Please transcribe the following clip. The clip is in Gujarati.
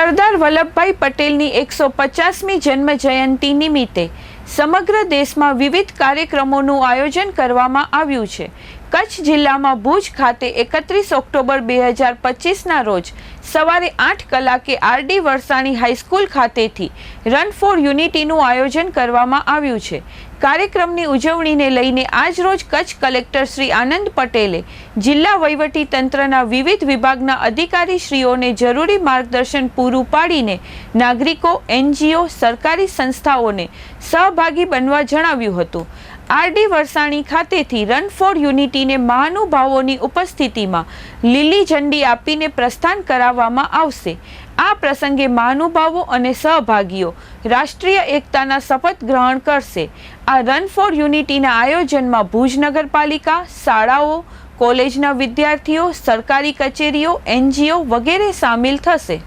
સરદાર વલ્લભભાઈ પટેલની એકસો પચાસમી જન્મ જયંતિ નિમિત્તે સમગ્ર દેશમાં વિવિધ કાર્યક્રમોનું આયોજન કરવામાં આવ્યું છે. કચ્છ જિલ્લામાં ભુજ ખાતે એકત્રીસ ઓક્ટોબર બે હજાર પચીસના રોજ સવારે આઠ કલાકે આરડી વરસાણી હાઈસ્કૂલ ખાતેથી રન ફોર યુનિટીનું આયોજન કરવામાં આવ્યું છે. કાર્યક્રમની ઉજવણીને લઈને આજરોજ કચ્છ કલેક્ટર શ્રી આનંદ પટેલે જિલ્લા વહીવટી તંત્રના વિવિધ વિભાગના અધિકારીશ્રીઓને જરૂરી માર્ગદર્શન પૂરું પાડીને નાગરિકો, એનજીઓ, સરકારી સંસ્થાઓને સહભાગી બનવા જણાવ્યું હતું. આરડી વરસાણી ખાતેથી રન ફોર યુનિટીને મહાનુભાવોની ઉપસ્થિતિમાં લીલી ઝંડી આપીને પ્રસ્થાન કરાવવામાં આવશે. આ પ્રસંગે મહાનુભાવો અને સહભાગીઓ રાષ્ટ્રીય એકતાના શપથ ગ્રહણ કરશે. આ રન ફોર યુનિટીના આયોજનમાં ભુજ નગરપાલિકા, શાળાઓ, કોલેજના વિદ્યાર્થીઓ, સરકારી કચેરીઓ, એનજીઓ વગેરે સામેલ થશે.